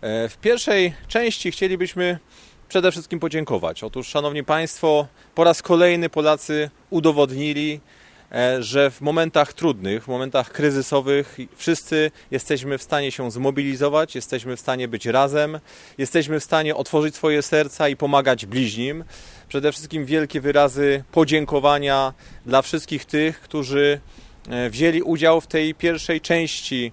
E, W pierwszej części chcielibyśmy przede wszystkim podziękować. Otóż, Szanowni Państwo, po raz kolejny Polacy udowodnili, e, że w momentach trudnych, w momentach kryzysowych wszyscy jesteśmy w stanie się zmobilizować, jesteśmy w stanie być razem, jesteśmy w stanie otworzyć swoje serca i pomagać bliźnim. Przede wszystkim wielkie wyrazy podziękowania dla wszystkich tych, którzy e, wzięli udział w tej pierwszej części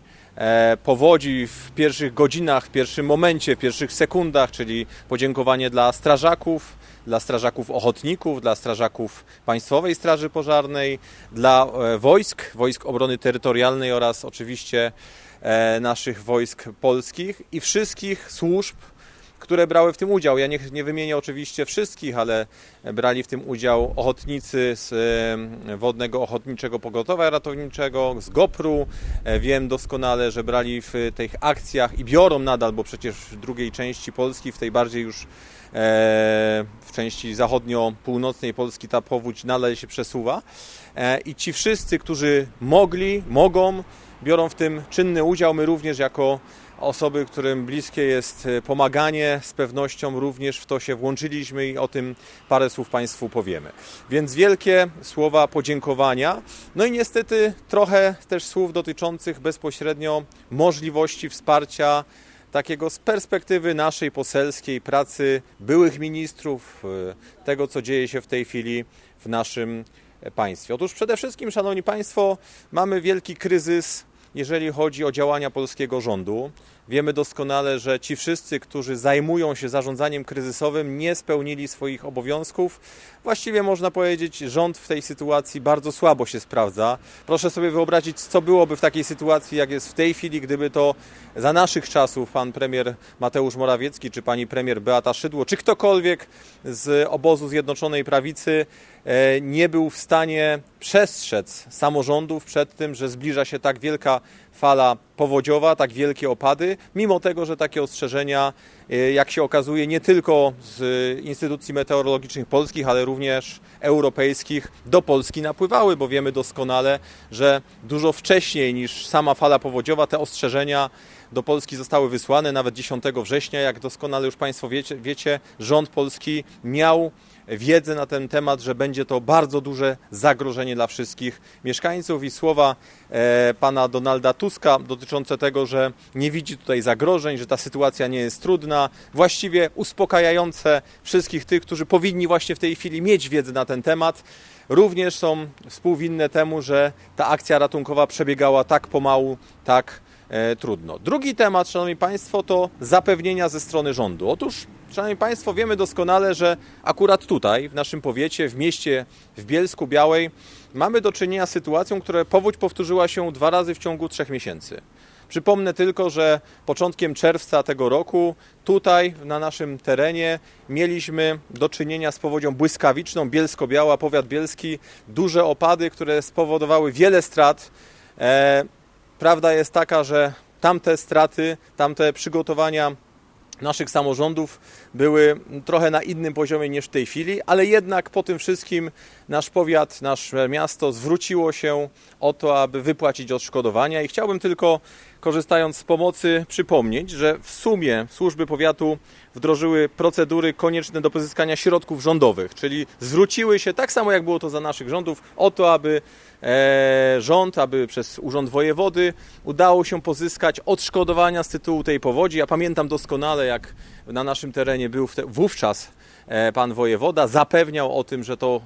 powodzi w pierwszych godzinach, w pierwszym momencie, w pierwszych sekundach, czyli podziękowanie dla strażaków, dla strażaków ochotników, dla strażaków Państwowej Straży Pożarnej, dla e, wojsk, wojsk obrony terytorialnej oraz oczywiście e, naszych wojsk polskich i wszystkich służb, które brały w tym udział. Ja nie, nie wymienię oczywiście wszystkich, ale brali w tym udział ochotnicy z Wodnego Ochotniczego Pogotowia Ratowniczego, z GOPR-u. E, Wiem doskonale, że brali w tych akcjach i biorą nadal, bo przecież w drugiej części Polski, w tej bardziej już e, w części zachodnio-północnej Polski ta powódź nadal się przesuwa. E, I ci wszyscy, którzy mogli, mogą, biorą w tym czynny udział. My również jako osoby, którym bliskie jest e, pomaganie, z pewnością również w to się włączyliśmy i o tym parę słów Państwu powiemy. Więc wielkie słowa podziękowania. No i niestety trochę też słów dotyczących bezpośrednio możliwości wsparcia takiego z perspektywy naszej poselskiej pracy byłych ministrów, e, tego co dzieje się w tej chwili w naszym państwie. Otóż przede wszystkim, Szanowni Państwo, mamy wielki kryzys jeżeli chodzi o działania polskiego rządu. Wiemy doskonale, że ci wszyscy, którzy zajmują się zarządzaniem kryzysowym, nie spełnili swoich obowiązków. Właściwie można powiedzieć, rząd w tej sytuacji bardzo słabo się sprawdza. Proszę sobie wyobrazić, co byłoby w takiej sytuacji, jak jest w tej chwili, gdyby to za naszych czasów pan premier Mateusz Morawiecki, czy pani premier Beata Szydło, czy ktokolwiek z obozu Zjednoczonej Prawicy nie był w stanie przestrzec samorządów przed tym, że zbliża się tak wielka fala powodziowa, tak wielkie opady, mimo tego, że takie ostrzeżenia, e, jak się okazuje, nie tylko z instytucji meteorologicznych polskich, ale również europejskich do Polski napływały, bo wiemy doskonale, że dużo wcześniej niż sama fala powodziowa te ostrzeżenia do Polski zostały wysłane, nawet 10 września, jak doskonale już Państwo wiecie, wiecie rząd polski miał wiedzę na ten temat, że będzie to bardzo duże zagrożenie dla wszystkich mieszkańców i słowa e, pana Donalda Tuska dotyczące tego, że nie widzi tutaj zagrożeń, że ta sytuacja nie jest trudna, właściwie uspokajające wszystkich tych, którzy powinni właśnie w tej chwili mieć wiedzę na ten temat, również są współwinne temu, że ta akcja ratunkowa przebiegała tak pomału, tak e, trudno. Drugi temat, Szanowni Państwo, to zapewnienia ze strony rządu. Otóż, Szanowni Państwo, wiemy doskonale, że akurat tutaj, w naszym powiecie, w mieście, w Bielsku Białej, mamy do czynienia z sytuacją, która powódź powtórzyła się dwa razy w ciągu trzech miesięcy. Przypomnę tylko, że początkiem czerwca tego roku tutaj na naszym terenie mieliśmy do czynienia z powodzią błyskawiczną, Bielsko-Biała, powiat bielski, duże opady, które spowodowały wiele strat. E, Prawda jest taka, że tamte straty, tamte przygotowania naszych samorządów były trochę na innym poziomie niż w tej chwili, ale jednak po tym wszystkim nasz powiat, nasze miasto zwróciło się o to, aby wypłacić odszkodowania i chciałbym tylko korzystając z pomocy przypomnieć, że w sumie służby powiatu wdrożyły procedury konieczne do pozyskania środków rządowych, czyli zwróciły się tak samo jak było to za naszych rządów o to, aby e, rząd, aby przez Urząd Wojewody udało się pozyskać odszkodowania z tytułu tej powodzi. Ja pamiętam doskonale, jak na naszym terenie był wówczas e, pan wojewoda, zapewniał o tym, że to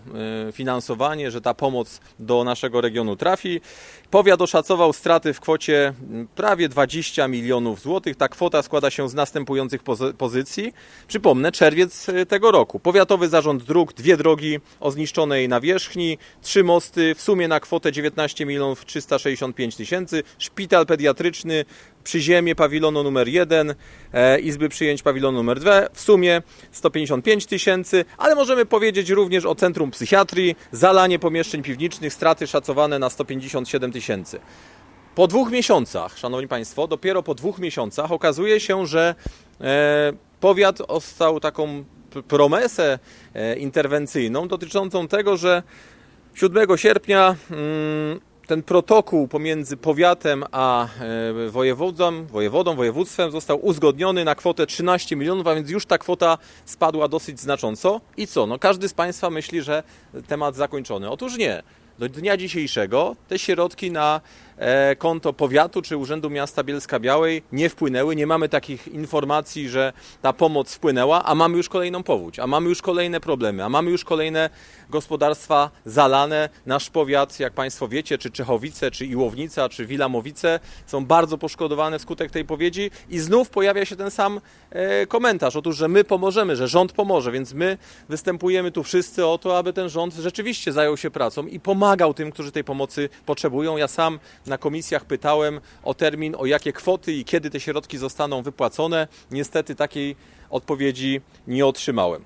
e, finansowanie, że ta pomoc do naszego regionu trafi. Powiat oszacował straty w kwocie prawie 20 milionów złotych. Ta kwota składa się z następujących pozy- pozycji. Przypomnę, czerwiec e, tego roku. Powiatowy Zarząd Dróg, dwie drogi o zniszczonej nawierzchni, trzy mosty w sumie na kwotę 19 milionów 365 tysięcy, szpital pediatryczny, przyziemie pawilonu numer 1, e, izby przyjęć pawilonu numer 2, w sumie 155 tysięcy, ale możemy powiedzieć również o Centrum Psychiatrii, zalanie pomieszczeń piwniczych, straty szacowane na 157 tysięcy. Po dwóch miesiącach, Szanowni Państwo, dopiero po dwóch miesiącach okazuje się, że e, powiat ostał taką promesę e, interwencyjną dotyczącą tego, że 7 sierpnia mm, ten protokół pomiędzy powiatem a e, wojewodą, wojewodą, województwem został uzgodniony na kwotę 13 milionów, a więc już ta kwota spadła dosyć znacząco. I co? No każdy z Państwa myśli, że temat zakończony. Otóż nie. Do dnia dzisiejszego te środki na konto powiatu czy Urzędu Miasta Bielska Białej nie wpłynęły. Nie mamy takich informacji, że ta pomoc wpłynęła, a mamy już kolejną powódź, a mamy już kolejne problemy, a mamy już kolejne gospodarstwa zalane. Nasz powiat, jak Państwo wiecie, czy Czechowice, czy Iłownica, czy Wilamowice są bardzo poszkodowane wskutek tej powiedzi i znów pojawia się ten sam e, komentarz. Otóż, że my pomożemy, że rząd pomoże, więc my występujemy tu wszyscy o to, aby ten rząd rzeczywiście zajął się pracą i pomagał tym, którzy tej pomocy potrzebują. Ja sam na komisjach pytałem o termin, o jakie kwoty i kiedy te środki zostaną wypłacone. Niestety takiej odpowiedzi nie otrzymałem.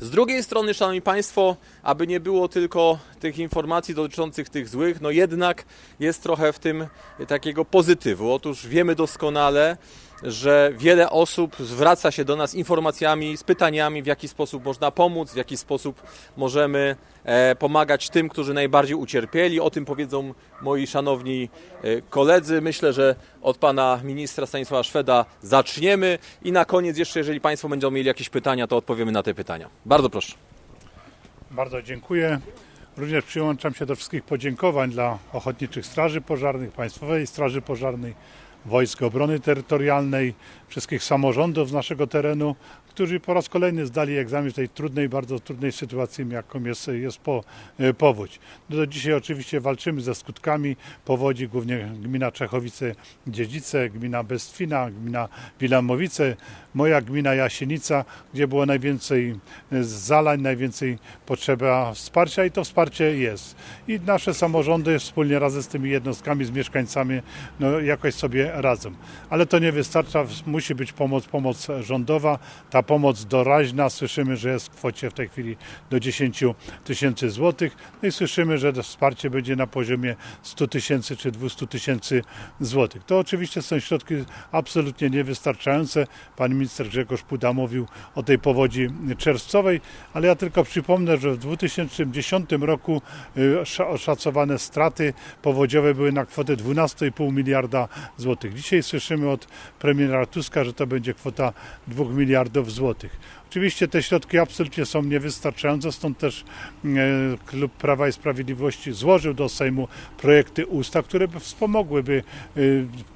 Z drugiej strony, Szanowni Państwo, aby nie było tylko tych informacji dotyczących tych złych, no jednak jest trochę w tym takiego pozytywu. Otóż wiemy doskonale, że wiele osób zwraca się do nas informacjami, z pytaniami, w jaki sposób można pomóc, w jaki sposób możemy e, pomagać tym, którzy najbardziej ucierpieli. O tym powiedzą moi szanowni e, koledzy. Myślę, że od pana ministra Stanisława Szweda zaczniemy i na koniec jeszcze, jeżeli Państwo będą mieli jakieś pytania, to odpowiemy na te pytania. Bardzo proszę. Bardzo dziękuję. Również przyłączam się do wszystkich podziękowań dla Ochotniczych Straży Pożarnych, Państwowej Straży Pożarnej, Wojsk Obrony Terytorialnej, wszystkich samorządów z naszego terenu, którzy po raz kolejny zdali egzamin w tej trudnej, bardzo trudnej sytuacji, jaką jest, jest po, e, powódź. No do dzisiaj oczywiście walczymy ze skutkami powodzi, głównie gmina Czechowice-Dziedzice, gmina Bestwina, gmina Wilamowice, moja gmina Jasienica, gdzie było najwięcej e, zalań, najwięcej potrzeba wsparcia i to wsparcie jest. I nasze samorządy wspólnie razem z tymi jednostkami, z mieszkańcami no, jakoś sobie radzą. Ale to nie wystarcza, musi być pomoc, pomoc rządowa. Ta pomoc doraźna, słyszymy, że jest w kwocie w tej chwili do 10 tysięcy złotych. No i słyszymy, że to wsparcie będzie na poziomie 100 tysięcy czy 200 tysięcy złotych. To oczywiście są środki absolutnie niewystarczające. Pan minister Grzegorz Puda mówił o tej powodzi czerwcowej, ale ja tylko przypomnę, że w 2010 roku y, sza- oszacowane straty powodziowe były na kwotę 12,5 miliarda złotych. Dzisiaj słyszymy od premiera Tuska, że to będzie kwota 2 miliardów złotych. Oczywiście te środki absolutnie są niewystarczające, stąd też e, Klub Prawa i Sprawiedliwości złożył do Sejmu projekty ustaw, które by wspomogłyby e,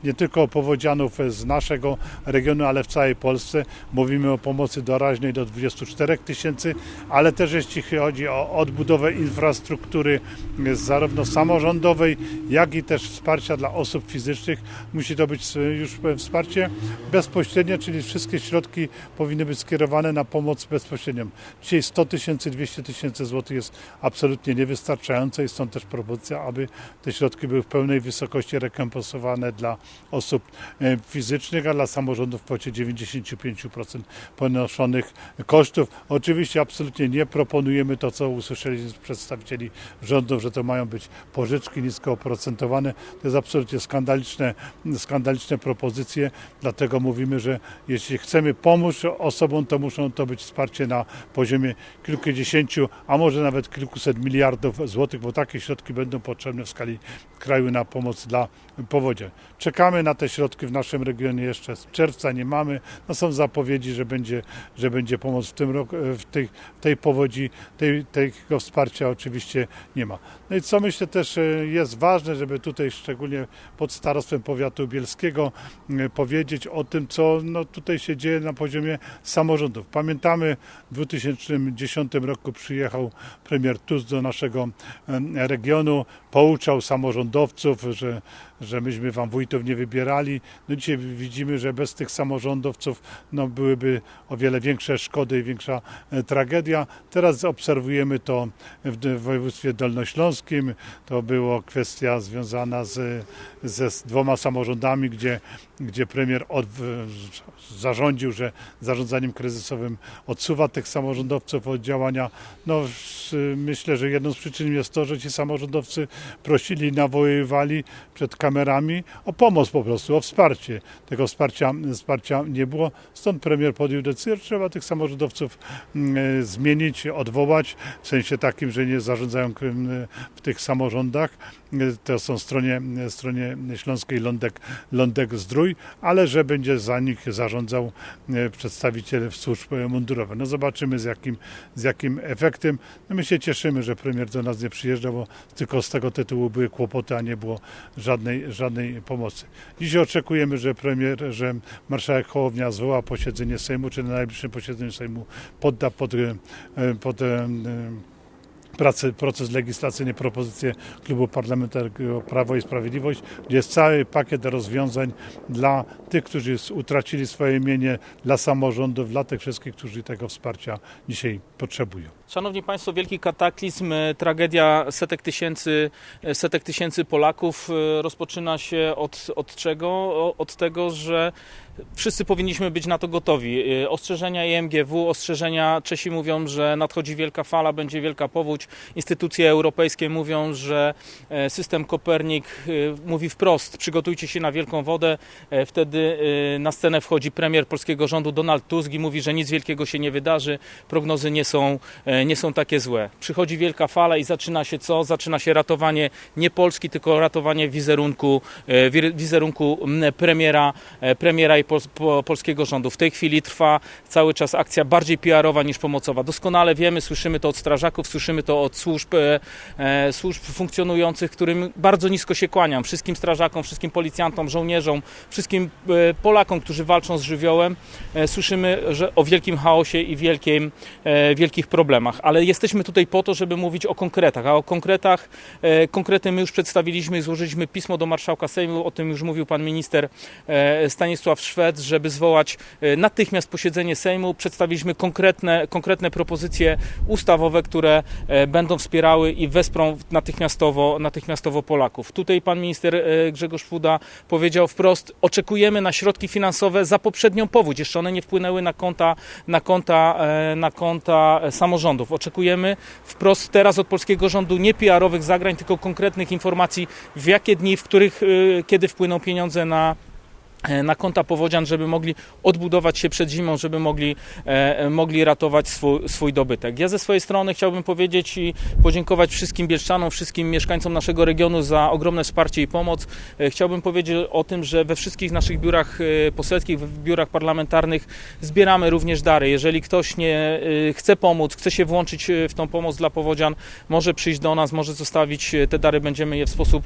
nie tylko powodzianów z naszego regionu, ale w całej Polsce. Mówimy o pomocy doraźnej do 24 tysięcy, ale też jeśli chodzi o odbudowę infrastruktury e, zarówno samorządowej, jak i też wsparcia dla osób fizycznych, musi to być e, już wsparcie bezpośrednie, czyli wszystkie środki powinny być skierowane na pomoc bezpośrednią. Dzisiaj 100 tysięcy, 200 tysięcy złotych jest absolutnie niewystarczające i stąd też propozycja, aby te środki były w pełnej wysokości rekompensowane dla osób e, fizycznych, a dla samorządów w kwocie 95% ponoszonych kosztów. Oczywiście absolutnie nie proponujemy to, co usłyszeliśmy z przedstawicieli rządu, że to mają być pożyczki nisko oprocentowane. To jest absolutnie skandaliczne, skandaliczne propozycje, dlatego mówimy, że jeśli chcemy pomóc osobom, to muszą to być wsparcie na poziomie kilkudziesięciu, a może nawet kilkuset miliardów złotych, bo takie środki będą potrzebne w skali kraju na pomoc dla powodzia. Czekamy na te środki w naszym regionie jeszcze z czerwca nie mamy. No są zapowiedzi, że będzie, że będzie pomoc w tym roku, w tej, tej powodzi, tej, tego wsparcia oczywiście nie ma. No i co myślę też e, jest ważne, żeby tutaj szczególnie pod starostwem powiatu bielskiego e, powiedzieć o tym, co no, tutaj się dzieje na poziomie samorządów. Pamiętamy, w 2010 roku przyjechał premier Tusk do naszego regionu, pouczał samorządowców, że, że myśmy wam wójtów nie wybierali. No dzisiaj widzimy, że bez tych samorządowców no, byłyby o wiele większe szkody i większa e, tragedia. Teraz obserwujemy to w województwie dolnośląskim. To była kwestia związana z, ze z dwoma samorządami, gdzie, gdzie premier od, zarządził, że zarządzaniem kryzysowym odsuwa tych samorządowców od działania. No, myślę, że jedną z przyczyn jest to, że ci samorządowcy prosili, nawoływali przed kamerami o pomoc po prostu, o wsparcie. Tego wsparcia, wsparcia nie było, stąd premier podjął decyzję, że trzeba tych samorządowców mm, zmienić, odwołać, w sensie takim, że nie zarządzają krym w tych samorządach to są stronie, stronie śląskiej Lądek, Lądek Zdrój, ale że będzie za nich zarządzał e, przedstawiciel służb mundurowych. No zobaczymy z jakim, z jakim efektem. No my się cieszymy, że premier do nas nie przyjeżdża, bo tylko z tego tytułu były kłopoty, a nie było żadnej, żadnej pomocy. Dzisiaj oczekujemy, że premier, że marszałek Hołownia zwoła posiedzenie Sejmu, czy na najbliższym posiedzeniu Sejmu podda pod, e, pod pracę, proces legislacyjny, propozycje Klubu Parlamentarnego Prawo i Sprawiedliwość, gdzie jest cały pakiet rozwiązań dla tych, którzy utracili swoje imienie, dla samorządów, dla tych wszystkich, którzy tego wsparcia dzisiaj potrzebują. Szanowni Państwo, wielki kataklizm, e, tragedia setek tysięcy, e, setek tysięcy Polaków e, rozpoczyna się od, od czego? Od tego, że wszyscy powinniśmy być na to gotowi. Ostrzeżenia IMGW, ostrzeżenia Czesi mówią, że nadchodzi wielka fala, będzie wielka powódź. Instytucje europejskie mówią, że system Kopernik mówi wprost, przygotujcie się na wielką wodę. Wtedy na scenę wchodzi premier polskiego rządu Donald Tusk i mówi, że nic wielkiego się nie wydarzy, prognozy nie są, nie są takie złe. Przychodzi wielka fala i zaczyna się co? Zaczyna się ratowanie nie Polski, tylko ratowanie wizerunku, e, wizerunku premiera, e, premiera i pol, po, polskiego rządu. W tej chwili trwa cały czas akcja bardziej PR-owa niż pomocowa. Doskonale wiemy, słyszymy to od strażaków, słyszymy to od służb, e, e, służb funkcjonujących, którym bardzo nisko się kłaniam. Wszystkim strażakom, wszystkim policjantom, żołnierzom, wszystkim e, Polakom, którzy walczą z żywiołem. E, słyszymy że o wielkim chaosie i wielkim, e, wielkich problemach. Ale jesteśmy tutaj po to, żeby mówić o konkretach. A o konkretach, e, konkrety my już przedstawiliśmy i złożyliśmy pismo do marszałka Sejmu. O tym już mówił pan minister e, Stanisław Szwed, żeby zwołać e, natychmiast posiedzenie Sejmu. Przedstawiliśmy konkretne, konkretne propozycje ustawowe, które będą wspierały i wesprą natychmiastowo, natychmiastowo Polaków. Tutaj pan minister Grzegorz Puda powiedział wprost, oczekujemy na środki finansowe za poprzednią powódź. Jeszcze one nie wpłynęły na konta, na konta, na konta samorządów. Oczekujemy wprost teraz od polskiego rządu nie PR-owych zagrań, tylko konkretnych informacji, w jakie dni, w których, e, kiedy wpłyną pieniądze na na konta powodzian, żeby mogli odbudować się przed zimą, żeby mogli, e, mogli ratować swój, swój dobytek. Ja ze swojej strony chciałbym powiedzieć i podziękować wszystkim bielszczanom, wszystkim mieszkańcom naszego regionu za ogromne wsparcie i pomoc. E, chciałbym powiedzieć o tym, że we wszystkich naszych biurach e, poselskich, w biurach parlamentarnych zbieramy również dary. Jeżeli ktoś nie e, chce pomóc, chce się włączyć e, w tą pomoc dla powodzian, może przyjść do nas, może zostawić e, te dary, będziemy je w sposób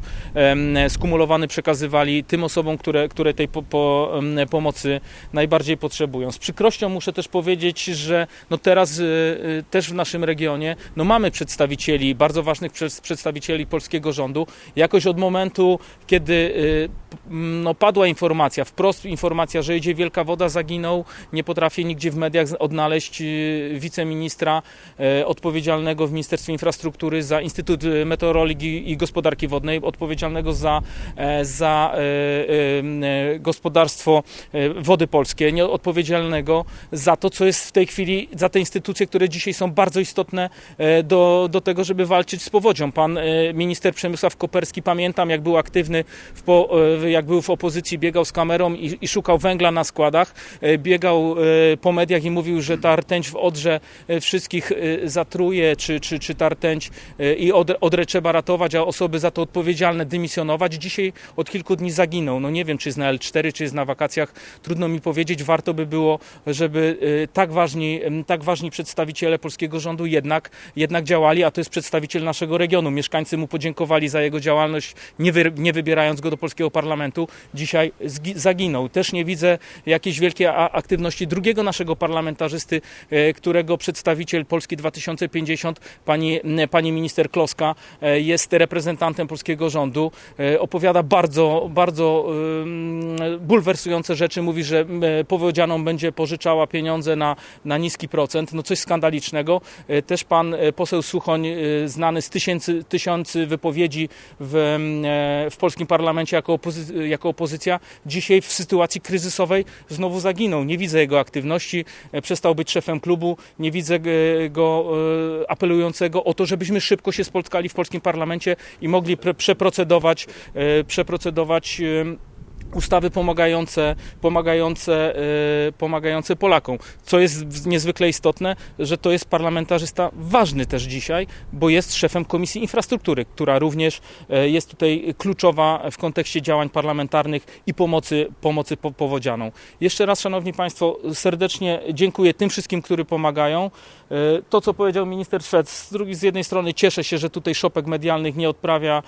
skumulowany przekazywali tym osobom, które, które tej po, pomocy najbardziej potrzebują. Z przykrością muszę też powiedzieć, że no teraz y, y, też w naszym regionie no mamy przedstawicieli, bardzo ważnych przedstawicieli polskiego rządu. Jakoś od momentu, kiedy y, no, padła informacja, wprost informacja, że idzie wielka woda, zaginął, nie potrafię nigdzie w mediach odnaleźć wiceministra odpowiedzialnego w Ministerstwie Infrastruktury za Instytut Meteorologii i Gospodarki Wodnej, odpowiedzialnego za, e, za e, e, gospodarstwo e, Wody Polskie, nie odpowiedzialnego za to, co jest w tej chwili, za te instytucje, które dzisiaj są bardzo istotne e, do, do tego, żeby walczyć z powodzią. Pan e, minister Przemysław Koperski, pamiętam, jak był aktywny, w jak był w opozycji, biegał z kamerą i, i szukał węgla na składach, biegał po mediach i mówił, że ta rtęć w Odrze wszystkich zatruje, czy, czy, czy ta rtęć i Odrę trzeba ratować, a osoby za to odpowiedzialne dymisjonować. Dzisiaj od kilku dni zaginął. No nie wiem, czy jest na L4, czy jest na wakacjach. Trudno mi powiedzieć. Warto by było, żeby e, tak ważni, tak ważni przedstawiciele polskiego rządu jednak, jednak działali, a to jest przedstawiciel naszego regionu. Mieszkańcy mu podziękowali za jego działalność, nie, wy, nie wybierając go do polskiego parlamentu. Dzisiaj zaginął. Też nie widzę jakiejś wielkiej aktywności drugiego naszego parlamentarzysty, e, którego przedstawiciel Polski 2050, pani, pani minister Kloska, e, jest reprezentantem polskiego rządu. Opowiada bardzo, bardzo bulwersujące rzeczy. Mówi, że m, powodzianą będzie pożyczała pieniądze na, na niski procent. No coś skandalicznego. E, Też pan e, poseł Suchoń, e, znany z tysięcy, tysiący wypowiedzi w, w polskim parlamencie jako, opozy- jako opozycja, dzisiaj w sytuacji kryzysowej znowu zaginął. Nie widzę jego aktywności, przestał być szefem klubu, nie widzę go apelującego o to, żebyśmy szybko się spotkali w polskim parlamencie i mogli pre- przeprocedować, przeprocedować ustawy pomagające, pomagające, e, pomagające Polakom. Co jest niezwykle istotne, że to jest parlamentarzysta ważny też dzisiaj, bo jest szefem Komisji Infrastruktury, która również e, jest tutaj kluczowa w kontekście działań parlamentarnych i pomocy, pomocy po- powodzianom. Jeszcze raz, Szanowni Państwo, serdecznie dziękuję tym wszystkim, którzy pomagają. E, To, co powiedział minister Szwed, z, drugiej, z jednej strony cieszę się, że tutaj szopek medialnych nie odprawia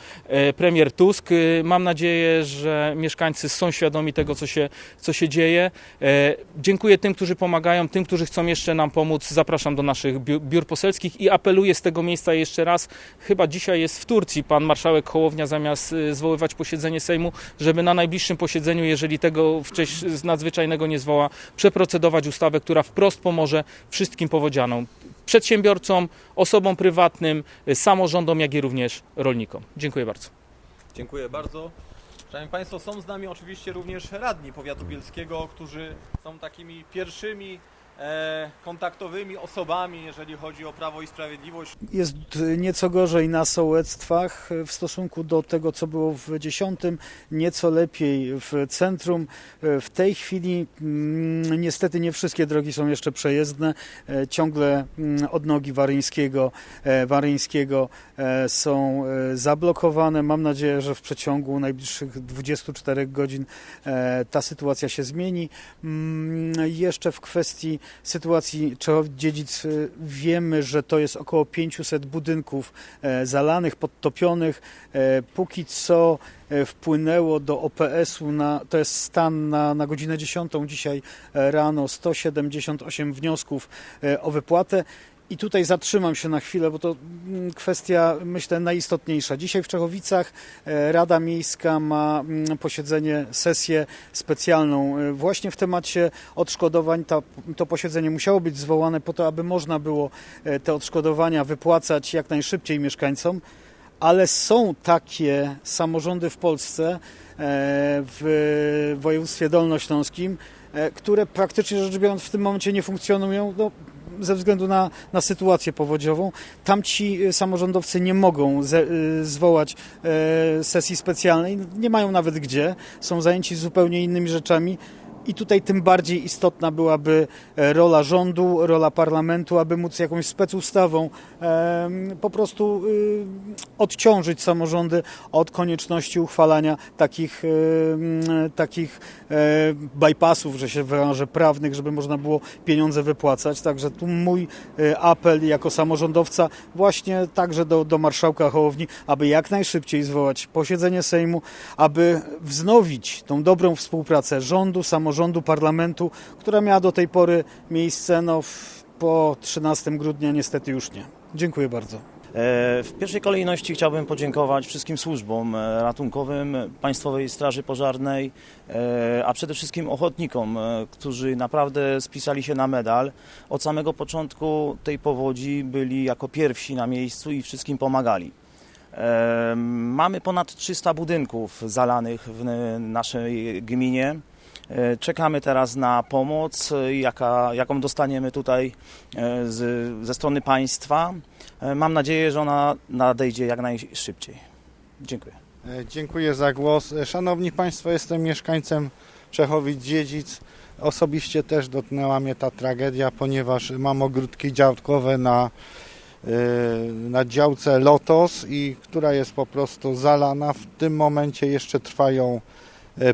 premier Tusk. Mam nadzieję, że mieszkańcy są świadomi tego, co się, co się dzieje. E, Dziękuję tym, którzy pomagają, tym, którzy chcą jeszcze nam pomóc. Zapraszam do naszych biur, poselskich i apeluję z tego miejsca jeszcze raz. Chyba dzisiaj jest w Turcji pan marszałek Hołownia zamiast e, zwoływać posiedzenie Sejmu, żeby na najbliższym posiedzeniu, jeżeli tego wcześniej nadzwyczajnego nie zwoła, przeprocedować ustawę, która wprost pomoże wszystkim powodzianom. Przedsiębiorcom, osobom prywatnym, e, samorządom, jak i również rolnikom. Dziękuję bardzo. Dziękuję bardzo. Szanowni Państwo, są z nami oczywiście również radni powiatu bielskiego, którzy są takimi pierwszymi kontaktowymi osobami, jeżeli chodzi o Prawo i Sprawiedliwość. Jest nieco gorzej na sołectwach w stosunku do tego, co było w dziesiątym, nieco lepiej w centrum. W tej chwili mm, niestety nie wszystkie drogi są jeszcze przejezdne. E, Ciągle mm, odnogi Waryńskiego, e, Waryńskiego e, są e, zablokowane. Mam nadzieję, że w przeciągu najbliższych 24 godzin e, ta sytuacja się zmieni. Mm, Jeszcze w kwestii sytuacji Czechowic-Dziedzic y, wiemy, że to jest około 500 budynków e, zalanych, podtopionych. E, Póki co e, wpłynęło do OPS-u, na, to jest stan na, na godzinę 10 dzisiaj rano, 178 wniosków o wypłatę. I tutaj zatrzymam się na chwilę, bo to mm, kwestia, myślę, najistotniejsza. Dzisiaj w Czechowicach e, Rada Miejska ma mm, posiedzenie, sesję specjalną e, właśnie w temacie odszkodowań. Ta, to posiedzenie musiało być zwołane po to, aby można było e, te odszkodowania wypłacać jak najszybciej mieszkańcom, ale są takie samorządy w Polsce, w województwie dolnośląskim, które praktycznie rzecz biorąc w tym momencie nie funkcjonują. No, ze względu na, na sytuację powodziową. Tam ci y, samorządowcy nie mogą ze, y, zwołać e, sesji specjalnej, nie mają nawet gdzie, są zajęci zupełnie innymi rzeczami. I tutaj tym bardziej istotna byłaby e, rola rządu, rola parlamentu, aby móc jakąś specustawą po prostu y, odciążyć samorządy od konieczności uchwalania takich, takich e, bypassów, że się wyrażę, prawnych, żeby można było pieniądze wypłacać. Także tu mój e, apel jako samorządowca właśnie także do, do marszałka Hołowni, aby jak najszybciej zwołać posiedzenie Sejmu, aby wznowić tą dobrą współpracę rządu, samorządu, parlamentu, która miała do tej pory miejsce no, po 13 grudnia, niestety już nie. Dziękuję bardzo. E, W pierwszej kolejności chciałbym podziękować wszystkim służbom e, ratunkowym Państwowej Straży Pożarnej, e, a przede wszystkim ochotnikom, którzy naprawdę spisali się na medal. Od samego początku tej powodzi byli jako pierwsi na miejscu i wszystkim pomagali. Mamy ponad 300 budynków zalanych w naszej gminie. E, Czekamy teraz na pomoc, e, jaka, jaką dostaniemy tutaj e, z, ze strony państwa. Mam nadzieję, że ona nadejdzie jak najszybciej. Dziękuję. Dziękuję za głos. Szanowni Państwo, jestem mieszkańcem Czechowic-Dziedzic. Osobiście też dotknęła mnie ta tragedia, ponieważ mam ogródki działkowe na, na działce Lotos, i która jest po prostu zalana. W tym momencie jeszcze trwają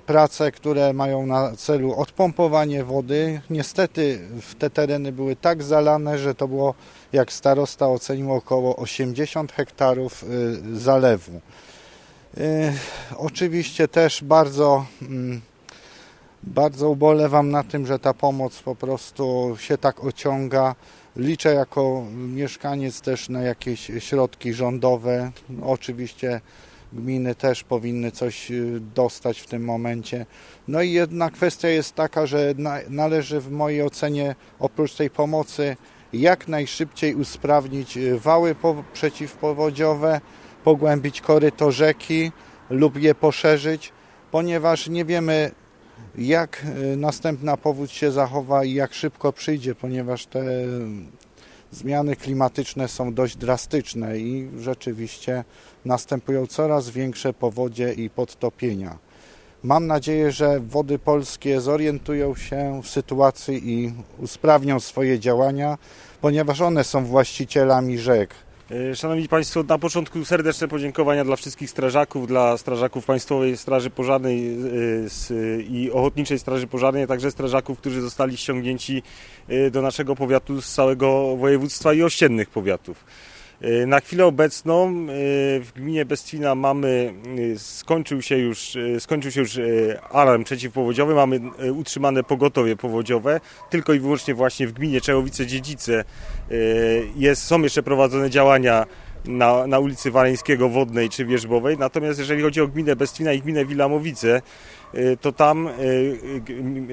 prace, które mają na celu odpompowanie wody. Niestety te tereny były tak zalane, że to było, jak starosta ocenił, około 80 hektarów e, zalewu. E, Oczywiście też bardzo, mm, bardzo ubolewam na tym, że ta pomoc po prostu się tak ociąga. Liczę jako mieszkaniec też na jakieś środki rządowe. Oczywiście gminy też powinny coś y, dostać w tym momencie. No i jedna kwestia jest taka, że na, należy w mojej ocenie oprócz tej pomocy jak najszybciej usprawnić y, wały po, przeciwpowodziowe, pogłębić koryto rzeki lub je poszerzyć, ponieważ nie wiemy jak y, następna powódź się zachowa i jak szybko przyjdzie, ponieważ te zmiany klimatyczne są dość drastyczne i rzeczywiście następują coraz większe powodzie i podtopienia. Mam nadzieję, że wody polskie zorientują się w sytuacji i usprawnią swoje działania, ponieważ one są właścicielami rzek. E, Szanowni Państwo, na początku serdeczne podziękowania dla wszystkich strażaków, dla strażaków Państwowej Straży Pożarnej e, i Ochotniczej Straży Pożarnej, a także strażaków, którzy zostali ściągnięci e, do naszego powiatu z całego województwa i ościennych powiatów. E, Na chwilę obecną e, w gminie Bestwina mamy, e, skończył się już, skończył się już alarm przeciwpowodziowy, mamy utrzymane pogotowie powodziowe, tylko i wyłącznie właśnie w gminie Czechowice-Dziedzice jest, są jeszcze prowadzone działania na, na ulicy Waleńskiego Wodnej czy Wierzbowej, natomiast jeżeli chodzi o gminę Bestwina i gminę Wilamowice, to tam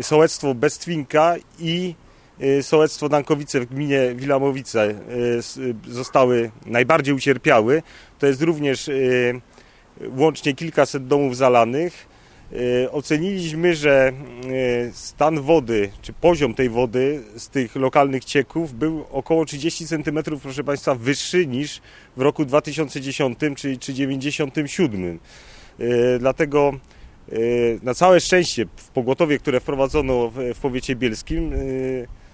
sołectwo Bestwinka i sołectwo Dankowice w gminie Wilamowice e, s- zostały najbardziej ucierpiały. To jest również łącznie kilkaset domów zalanych. Oceniliśmy, że stan wody, czy poziom tej wody z tych lokalnych cieków był około 30 cm, proszę Państwa, wyższy niż w roku 2010 czy, czy 97. E, Dlatego na całe szczęście w pogotowie, które wprowadzono w, powiecie bielskim,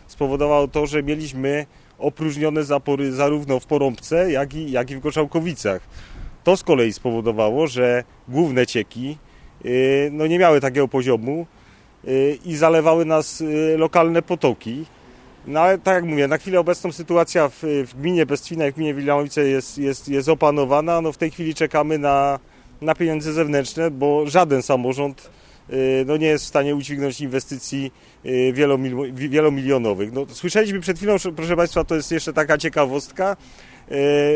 spowodowało to, że mieliśmy opróżnione zapory zarówno w Porąbce, jak i, jak i w Goczałkowicach. To z kolei spowodowało, że główne cieki y, no nie miały takiego poziomu y, i zalewały nas y, lokalne potoki. No ale tak jak mówię, na chwilę obecną sytuacja w, w gminie Bestwina i w gminie Wilamowice jest, jest, jest opanowana. No w tej chwili czekamy na, na pieniądze zewnętrzne, bo żaden samorząd no nie jest w stanie udźwignąć inwestycji y, wielomil, wielomilionowych. No, słyszeliśmy przed chwilą, proszę Państwa, to jest jeszcze taka ciekawostka,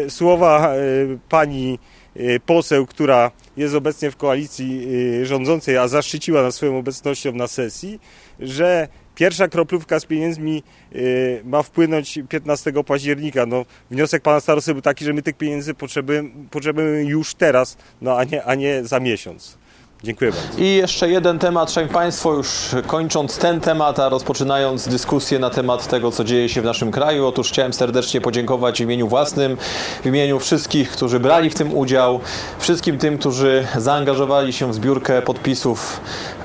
y, słowa y, pani y, poseł, która jest obecnie w koalicji y, rządzącej, a zaszczyciła nas swoją obecnością na sesji, że pierwsza kroplówka z pieniędzmi y, ma wpłynąć 15 października. No, wniosek pana starosty był taki, że my tych pieniędzy potrzebujemy, potrzebujemy już teraz, no, a, nie, a nie za miesiąc. Dziękuję bardzo. I jeszcze jeden temat, szanowni Państwo, już kończąc ten temat, a rozpoczynając dyskusję na temat tego, co dzieje się w naszym kraju. Otóż chciałem serdecznie podziękować w imieniu własnym, w imieniu wszystkich, którzy brali w tym udział, wszystkim tym, którzy zaangażowali się w zbiórkę podpisów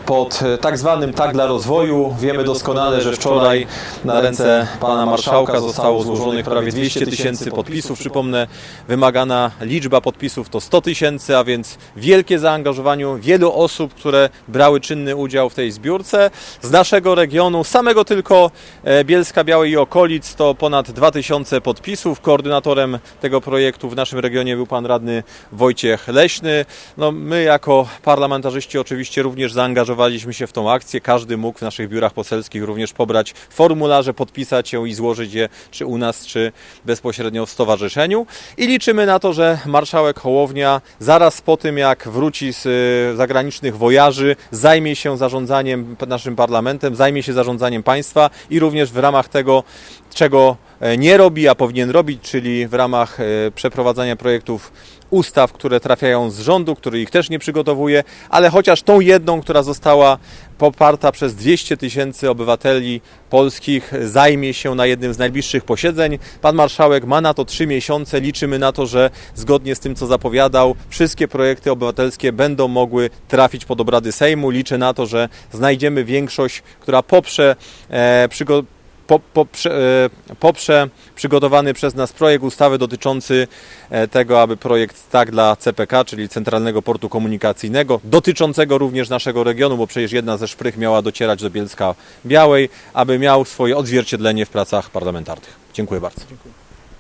pod tak zwanym Tak dla rozwoju. Wiemy doskonale, że wczoraj na ręce pana marszałka zostało złożonych prawie 200 tysięcy podpisów. Przypomnę, wymagana liczba podpisów to 100 tysięcy, a więc wielkie zaangażowanie wielu osób, które brały czynny udział w tej zbiórce. Z naszego regionu, samego tylko e, Bielska Białej i okolic to ponad 2000 podpisów. Koordynatorem tego projektu w naszym regionie był pan radny Wojciech Leśny. No, my jako parlamentarzyści oczywiście również zaangażowaliśmy się w tą akcję. Każdy mógł w naszych biurach poselskich również pobrać formularze, podpisać się i złożyć je czy u nas, czy bezpośrednio w stowarzyszeniu. I liczymy na to, że marszałek Hołownia zaraz po tym, jak wróci z y, zagranicznych wojaży, zajmie się zarządzaniem naszym parlamentem, zajmie się zarządzaniem państwa i również w ramach tego, czego nie robi, a powinien robić, czyli w ramach e, przeprowadzania projektów ustaw, które trafiają z rządu, który ich też nie przygotowuje, ale chociaż tą jedną, która została poparta przez 200 tysięcy obywateli polskich, zajmie się na jednym z najbliższych posiedzeń. Pan marszałek ma na to trzy miesiące. Liczymy na to, że zgodnie z tym, co zapowiadał, wszystkie projekty obywatelskie będą mogły trafić pod obrady Sejmu. Liczę na to, że znajdziemy większość, która poprze e, przygo- po, poprze, e, poprze przygotowany przez nas projekt ustawy dotyczący e, tego, aby projekt tak dla CPK, czyli Centralnego Portu Komunikacyjnego, dotyczącego również naszego regionu, bo przecież jedna ze szprych miała docierać do Bielska Białej, aby miał swoje odzwierciedlenie w pracach parlamentarnych. Dziękuję bardzo.